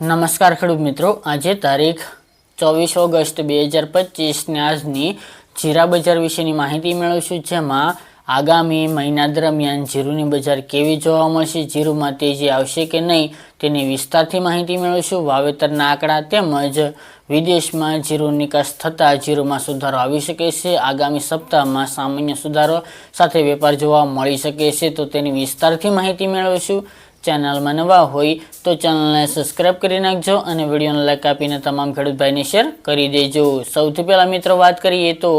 નમસ્કાર ખેડૂત મિત્રો. આજે તારીખ ચોવીસ ઓગસ્ટ બે હજાર પચીસને આજની જીરા બજાર વિશેની માહિતી મેળવીશું, જેમાં આગામી મહિના દરમિયાન જીરુની બજાર કેવી જોવા મળશે, જીરુમાં તેજી આવશે કે નહીં, તેની વિસ્તારથી માહિતી મેળવીશું. વાવેતરના આંકડા તેમજ વિદેશમાં જીરુ નિકાસ થતાં જીરુમાં સુધારો આવી શકે છે. આગામી સપ્તાહમાં સામાન્ય સુધારો સાથે વેપાર જોવા મળી શકે છે. તો તેની વિસ્તારથી માહિતી મેળવીશું. ચેનલમાં નવા હોય તો ચેનલને સબસ્ક્રાઇબ કરી નાખજો અને વિડીયોને લાઈક આપીને તમામ ખેડૂત ભાઈને શેર કરી દેજો. સૌથી પહેલાં મિત્રો વાત કરીએ તો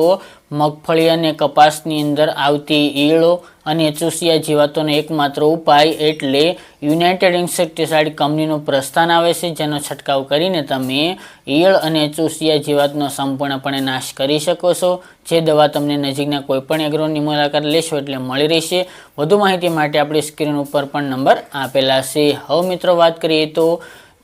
મગફળી અને કપાસની અંદર આવતી ઈળો અને ચૂસિયા જીવાતોનો એકમાત્ર ઉપાય એટલે યુનાઇટેડ ઇન્સેક્ટિસાઇડ કંપનીનું પ્રસ્થાન આવે છે, જેનો છંટકાવ કરીને તમે ઈયળ અને ચૂસિયા જીવાતનો સંપૂર્ણપણે નાશ કરી શકો છો. જે દવા તમને નજીકના કોઈપણ એગ્રોની મુલાકાત લેશો એટલે મળી રહેશે. વધુ માહિતી માટે આપણી સ્ક્રીન ઉપર પણ નંબર આપેલા છે. હવે મિત્રો વાત કરીએ તો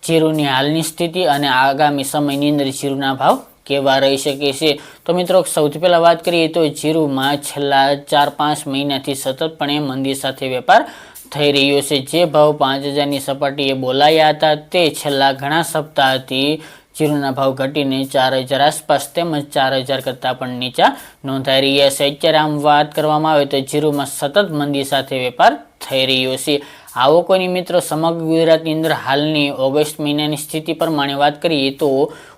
જીરુની હાલની સ્થિતિ અને આગામી સમયની અંદર જીરુના ભાવ કેવા રહી શકે છે? તો મિત્રો, સૌથી પહેલાં વાત કરીએ તો જીરુમાં છેલ્લા ચાર, પાંચ મહિનાથી સતતપણે મંદી સાથે વેપાર થઈ રહ્યો છે. જે ભાવ પાંચ હજારની સપાટીએ બોલાયા હતા, તે છેલ્લા ઘણા સપ્તાહથી જીરુના ભાવ ઘટીને ચાર હજાર આસપાસ તેમજ ચાર હજાર કરતાં પણ નીચા નોંધાઈ રહ્યા છે. અત્યારે આમ વાત કરવામાં આવે તો જીરુમાં સતત મંદી સાથે વેપાર થઈ રહ્યો છે. આવકોની મિત્રો સમગ્ર ગુજરાતની અંદર હાલની ઓગસ્ટ મહિનાની સ્થિતિ પ્રમાણે વાત કરીએ તો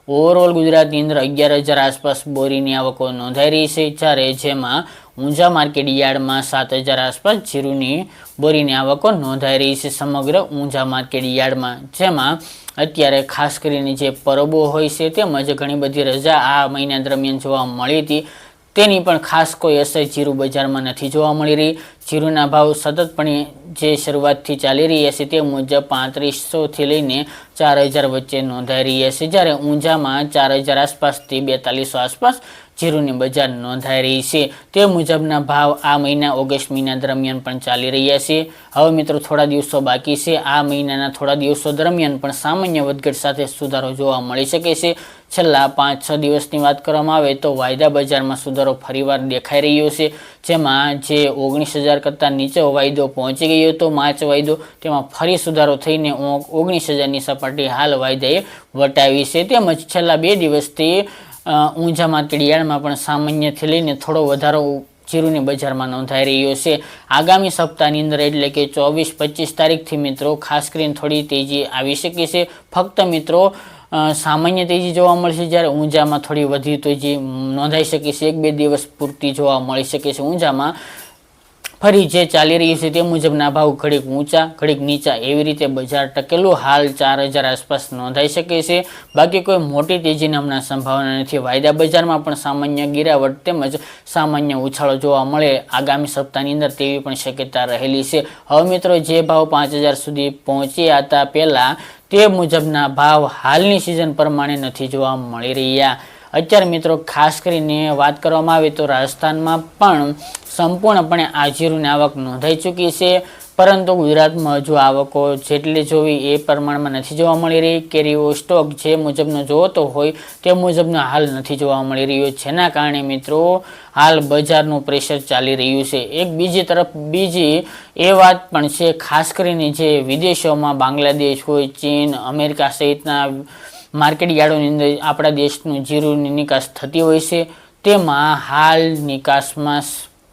ઓવરઓલ ગુજરાતની અંદર અગિયાર હજાર આસપાસ બોરીની આવકો નોંધાઈ રહી છે, જ્યારે જેમાં ઊંઝા માર્કેટ યાર્ડમાં સાત હજાર આસપાસ જીરુની બોરીની આવકો નોંધાઈ રહી છે, સમગ્ર ઊંઝા માર્કેટ યાર્ડમાં. જેમાં અત્યારે ખાસ કરીને જે પરબો હોય છે, તેમજ ઘણી બધી રજા આ મહિના દરમિયાન જોવા મળી હતી. તેની પણ ખાસ કોઈ અસર જીરું બજારમાં નથી જોવા મળી રહી. જીરુના ભાવ સતતપણે જે શરૂઆતથી ચાલી રહ્યા છે તે મુજબ પાંત્રીસોથી લઈને ચાર હજાર વચ્ચે નોંધાઈ રહ્યા છે. જ્યારે ઊંઝામાં ચાર હજાર આસપાસથી બેતાલીસો આસપાસ જીરુની બજાર નોંધાઈ રહી છે. તે મુજબના ભાવ આ મહિના ઓગસ્ટ મહિના દરમિયાન પણ ચાલી રહ્યા છે. હવે મિત્રો થોડા દિવસો બાકી છે. આ મહિનાના થોડા દિવસો દરમિયાન પણ સામાન્ય વધઘટ સાથે સુધારો જોવા મળી શકે છે. છેલ્લા પાંચ, છ દિવસની વાત કરવામાં આવે તો વાયદા બજારમાં સુધારો ફરીવાર દેખાઈ રહ્યો છે. જેમાં જે ઓગણીસ હજાર કરતાં નીચે વાયદો પહોંચી ગયો હતો માર્ચ વાયદો, તેમાં ફરી સુધારો થઈને ઓગણીસ હજારની સપાટી હાલ વાયદાએ વટાવી છે. તેમજ છેલ્લા બે દિવસથી ઊંઝામાં તિડિયાળમાં પણ સામાન્યથી લઈને થોડો વધારો જીરુની બજારમાં નોંધાઈ રહ્યો છે. આગામી સપ્તાહની અંદર એટલે કે ચોવીસ પચીસ તારીખથી મિત્રો ખાસ કરીને થોડી તેજી આવી શકે છે. ફક્ત મિત્રો સામાન્ય તેજી જોવા મળશે જ્યારે ઊંઝામાં થોડી વધી તેજી નોંધાઈ શકે છે. એક બે દિવસ પૂરતી જોવા મળી શકે છે ઊંઝામાં. ફરી જે ચાલી રહ્યું છે તે મુજબના ભાવ ઘડીક ઊંચા, ઘડીક નીચા એવી રીતે બજાર ટકેલું. હાલ ચાર હજાર આસપાસ નોંધાઈ શકે છે. બાકી કોઈ મોટી તેજીની હમણાં સંભાવના નથી. વાયદા બજારમાં પણ સામાન્ય ગિરાવટ તેમજ સામાન્ય ઉછાળો જોવા મળે. આગામી સપ્તાહની અંદર તેવી પણ શક્યતા રહેલી છે. હવે મિત્રો, જે ભાવ પાંચ હજાર સુધી પહોંચ્યા હતા પહેલાં, તે મુજબના ભાવ હાલની સિઝન પ્રમાણે નથી જોવા મળી રહ્યા. અત્યારે મિત્રો ખાસ કરીને વાત કરવામાં આવે તો રાજસ્થાનમાં પણ સંપૂર્ણપણે આ આવક નોંધાઈ ચૂકી છે. પરંતુ ગુજરાતમાં હજુ આવકો જેટલી જોવી એ પ્રમાણમાં નથી જોવા મળી રહી. કેરીઓ સ્ટોક જે મુજબનો જોતો હોય તે મુજબનો હાલ નથી જોવા મળી રહ્યો. જેના કારણે મિત્રો હાલ બજારનું પ્રેશર ચાલી રહ્યું છે. એક બીજી તરફ બીજી એ વાત પણ છે, ખાસ કરીને જે વિદેશોમાં બાંગ્લાદેશ હોય, ચીન, અમેરિકા સહિતના માર્કેટ યાર્ડોની અંદર આપણા દેશનું જીરુની નિકાસ થતી હોય છે. તેમાં હાલ નિકાસમાં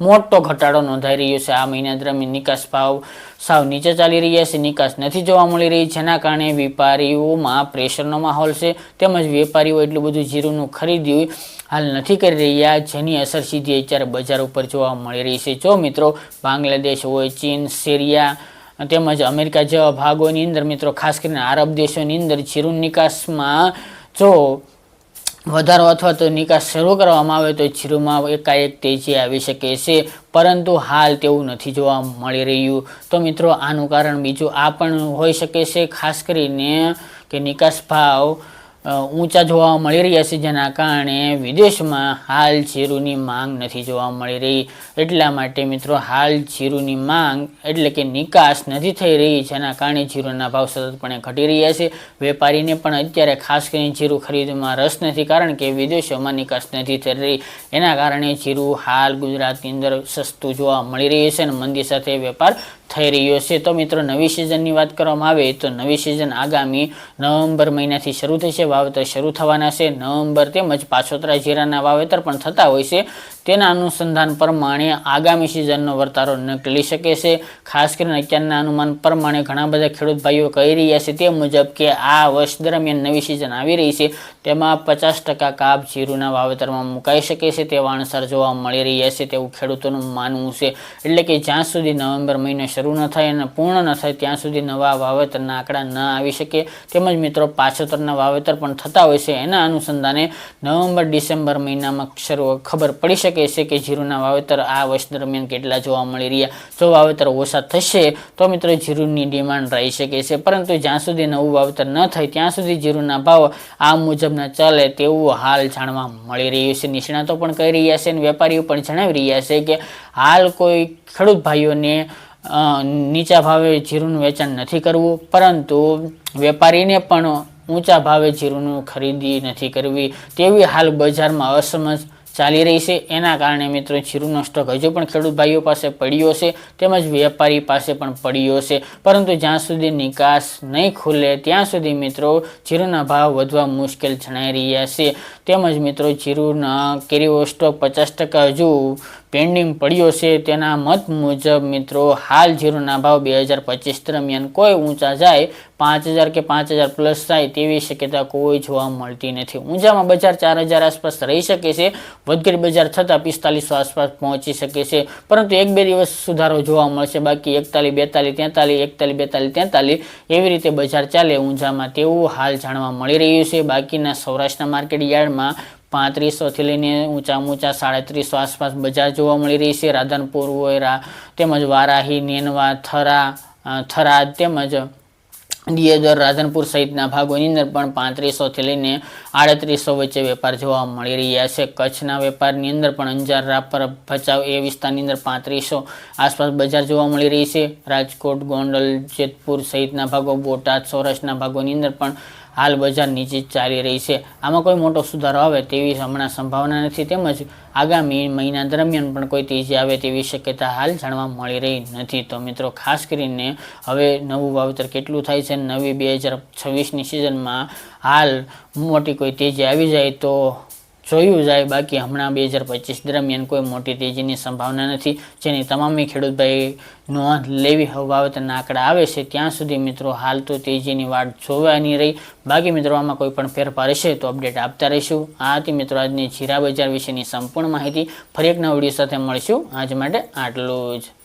મોટો ઘટાડો નોંધાઈ રહ્યો છે. આ મહિના દરમિયાન નિકાસ ભાવ સાવ નીચે ચાલી રહ્યા છે. નિકાસ નથી જોવા મળી રહી, જેના કારણે વેપારીઓમાં પ્રેશરનો માહોલ છે. તેમજ વેપારીઓ એટલું બધું જીરુનું ખરીદ્યું હાલ નથી કરી રહ્યા, જેની અસર સીધી અત્યારે બજાર ઉપર જોવા મળી રહી છે. જો મિત્રો, બાંગ્લાદેશ હોય, ચીન, સિરિયા તેમજ અમેરિકા જેવા ભાગોની અંદર મિત્રો, ખાસ કરીને આરબ દેશોની અંદર ચીરું નિકાસમાં જો વધારો અથવા તો નિકાસ શરૂ કરવામાં આવે તો જીરુમાં એકાએક તેજી આવી શકે છે. પરંતુ હાલ તેવું નથી જોવા મળી રહ્યું. તો મિત્રો, આનું કારણ બીજું આ પણ હોઈ શકે છે, ખાસ કરીને કે નિકાસ ભાવ ઊંચા જોવા મળી રહ્યા છે, જેના કારણે વિદેશમાં હાલ જીરુની માંગ નથી જોવા મળી રહી. એટલા માટે મિત્રો, હાલ જીરુની માંગ એટલે કે નિકાસ નથી થઈ રહી, જેના કારણે જીરુના ભાવ સતતપણે ઘટી રહ્યા છે. વેપારીને પણ અત્યારે ખાસ કરીને જીરું ખરીદવામાં રસ નથી, કારણ કે વિદેશોમાં નિકાસ નથી થઈ રહી. એના કારણે જીરું હાલ ગુજરાતની અંદર સસ્તું જોવા મળી રહ્યું છે અને મંદી સાથે વેપાર થઈ રહ્યો છે. તો મિત્રો, નવી સિઝનની વાત કરવામાં આવે તો નવી સિઝન આગામી નવેમ્બર મહિનાથી શરૂ થશે વાવેતર શરૂ થવાના છે. નવેમ્બર તેમજ પાછોતરા જીરાના વાવેતર પણ થતા હોય છે. તેના અનુસંધાન પ્રમાણે આગામી સિઝનનો વર્તારો નીકળી શકે છે. ખાસ કરીને અત્યારના અનુમાન પ્રમાણે ઘણા બધા ખેડૂત ભાઈઓ કહી રહ્યા છે તે મુજબ કે આ વર્ષ દરમિયાન નવી સિઝન આવી રહી છે. તેમાં પચાસ ટકા કાપ જીરુના વાવેતરમાં મુકાઈ શકે છે. તેવા અણસર જોવા મળી રહ્યા છે તેવું ખેડૂતોનું માનવું છે. એટલે કે જ્યાં સુધી નવેમ્બર મહિનો શરૂ ન થાય અને પૂર્ણ ન થાય, ત્યાં સુધી નવા વાવેતરના આંકડા ન આવી શકે. તેમજ મિત્રો, પાછોતરના વાવેતર પણ થતા હોય છે. એના અનુસંધાને નવેમ્બર, ડિસેમ્બર મહિનામાં શરૂ ખબર પડી શકે છે કે જીરુના વાવેતર આ વર્ષ દરમિયાન કેટલા જોવા મળી રહ્યા. જો વાવેતર ઓછા થશે, તો મિત્રો, જીરુની ડિમાન્ડ રહી શકે છે. પરંતુ જ્યાં સુધી નવું વાવેતર ન થાય, ત્યાં સુધી જીરુના ભાવ આ મુજબના ચાલે તેવું હાલ જાણવા મળી રહ્યું છે. નિષ્ણાતો પણ કહી રહ્યા છે અને વેપારીઓ પણ જણાવી રહ્યા છે કે હાલ કોઈ ખેડૂત ભાઈઓને નીચા ભાવે જીરુંનું વેચાણ નથી કરવું, પરંતુ વેપારીને પણ ઊંચા ભાવે જીરુનું ખરીદી નથી કરવી. તેવી હાલ બજારમાં અસમજ ચાલી રહી છે. એના કારણે મિત્રો જીરુંનો સ્ટોક હજુ પણ ખેડૂત ભાઈઓ પાસે પડ્યો છે, તેમજ વેપારી પાસે પણ પડ્યો છે. પરંતુ જ્યાં સુધી નિકાસ નહીં ખુલે, ત્યાં સુધી મિત્રો જીરુના ભાવ વધવા મુશ્કેલ જણાઈ રહ્યા છે. તેમજ મિત્રો જીરુંના કેરીઓ સ્ટોક પચાસ ટકા હજુ પેન્ડિંગ પડ્યો છે તેના મત મુજબ મિત્રો, હાલ જીરુના ભાવ બે હજાર પચીસ દરમિયાન કોઈ ઊંચા જાય, પાંચ હજાર કે પાંચ હજાર પ્લસ થાય તેવી શક્યતા કોઈ જોવા મળતી નથી. ઊંચામાં બજાર ચાર હજાર આસપાસ રહી શકે છે વધઘટ બજાર થતાં પિસ્તાલીસો આસપાસ પહોંચી શકે છે. પરંતુ એક બે દિવસ સુધારો જોવા મળશે, બાકી એકતાલીસ, બેતાલીસ, તેતાલીસ, એકતાલીસ, બેતાલીસ, તેતાલીસ એવી રીતે બજાર ચાલે ઊંઝામાં તેવું હાલ જાણવા મળી રહ્યું છે. બાકીના સૌરાષ્ટ્રના માર્કેટ યાર્ડમાં પાંત્રીસોથી લઈને ઊંચા ઊંચા સાડત્રીસો આસપાસ બજાર જોવા મળી રહી છે. રાધનપુર વોયરા તેમજ વારાહી, નેનવા, થરા થરાદ તેમજ દિયોદર, રાધનપુર સહિતના ભાગોની અંદર પણ પાંત્રીસોથી લઈને આડત્રીસો વચ્ચે વેપાર જોવા મળી રહ્યા છે. કચ્છના વેપારની અંદર પણ અંજાર, રાપર, ભચાઉ એ વિસ્તારની અંદર પાંત્રીસો આસપાસ બજાર જોવા મળી રહી છે. રાજકોટ, ગોંડલ, જેતપુર સહિતના ભાગો, બોટાદ, સૌરાષ્ટ્રના ભાગોની અંદર પણ હાલ બજાર નીચે જ ચાલી રહી છે. આમાં કોઈ મોટો સુધારો આવે તેવી હમણાં સંભાવના નથી. તેમજ આગામી મહિના દરમિયાન પણ કોઈ તેજી આવે તેવી શક્યતા હાલ જાણવા મળી રહી નથી. તો મિત્રો, ખાસ કરીને હવે નવું વાવેતર કેટલું થાય છે? નવી બે હજાર છવ્વીસની સિઝનમાં હાલ મોટી કોઈ તેજી આવી જાય તો જોયું જાય બાકી હમણાં બે હજાર પચીસ દરમિયાન કોઈ મોટી તેજીની સંભાવના નથી. જેની તમામે ખેડૂતભાઈ નોંધ લેવી વાવેતરના આંકડા આવે છે. ત્યાં સુધી મિત્રો હાલ તો તેજીની વાટ જોવાની રહી. બાકી મિત્રો આમાં કોઈ પણ ફેરફાર હશે તો અપડેટ આપતા રહીશું. આ હતી મિત્રો આજની જીરા બજાર વિશેની સંપૂર્ણ માહિતી. ફરી એક નવા સાથે મળીશું. આજ માટે આટલું જ.